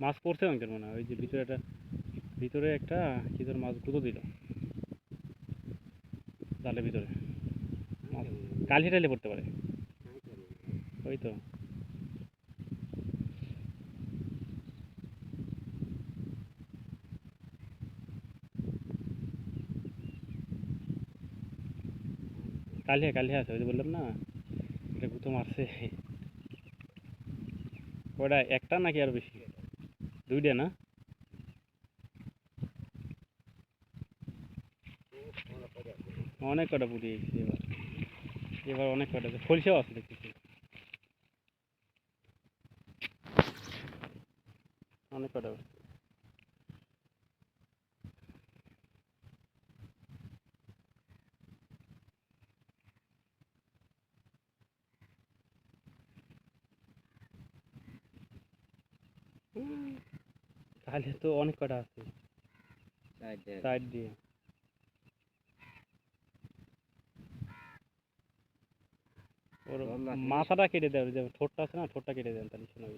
মাছ পড়ছে অঙ্কের মনে হয় ওই যে ভিতরে একটা ভিতরে একটা কি তোর মাছ গুঁতো দিল। জালের ভিতরে। মাছ কালি টাইলে পড়তে পারে। ওই তো। কালিয়া কালিয়া আছে, ওই যে বললাম না এটা গুঁতো মারছে। ওটা একটা নাকি আরও বেশি? দুইটা না? অনেক কটা পুড়িয়ে গেছে এবার। এবার অনেক কটা ফলসেও আছে দেখতেছি অনেক কটা আছে। তাহলে তো অনেক কটা আছে। সাইড দিয়ে। ওর মাথাটা কেটে যে ঠোঁটটা আছে না ঠোঁটটা কেটে দেন তাহলে শোনা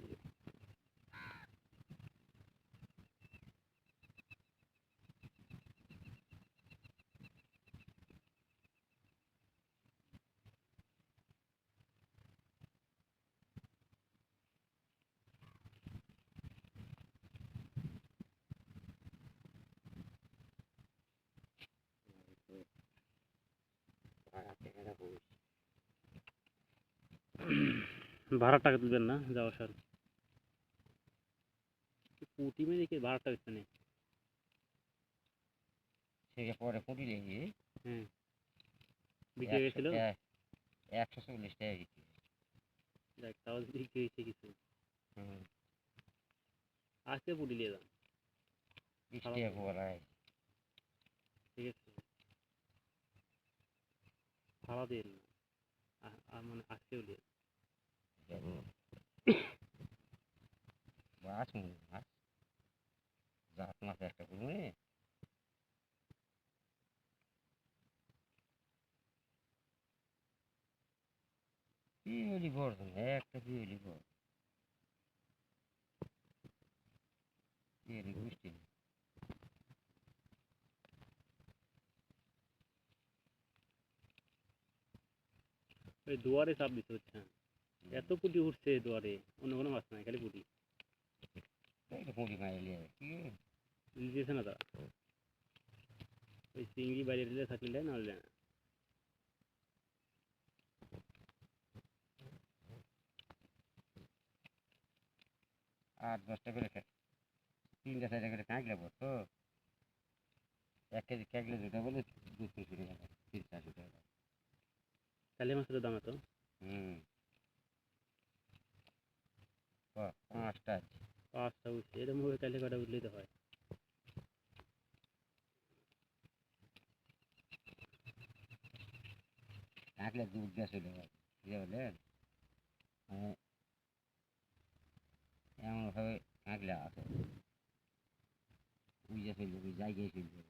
ভাড়ার টাকা তুলবেন না যাওয়া সার পুটি মেরে কি ভাড়ার টাকা দিচ্ছে না থেকে পরে ফুটি লেগে হ্যাঁ। বিক্রি গেছিল একশো চল্লিশ টাকা বিক্রি দেখ তাও বিক্রি হয়েছে কিছু। আজকে পুটি নিয়ে যান বিশ টাকা না। ঠিক আছে। ভাড়া দিয়ে মানে আজকেও নিয়ে মাছ মুড়ি মাছ জাত মাছ একটা করবে কি বড় তো না, একটা পিওলি বড় ওই দুয়ারে চাপ দিতে হচ্ছে এত পুটি উঠছে দুয়ারে অন্য কোনো মাছ নাই খালি পুটি। একটা মুড়ি দিয়েছে না তারা। ওই চিংড়ি বাইরে দিলে থাকলে দেয় নাহলে দেয় না। আট দশটা করে তিনটা চারটা করে কাঁকলে পড়তো। এক কেজি কাঁকলে দুটা বলে দু তিনশো টাকা টাকা। কালি মাছের দাম এত? হুম। পাঁচটা আছে। পাঁচটা উঠছে এরকম ভাবে কালি কটা উঠলেই তো হয়। কাঁকলে দুধ দিয়ে চলে যায় বুঝতে পারলেন? মানে এমনভাবে কাঁকলে আছে। উইজে ফেলবে ওই জায়গায় ফেলবে।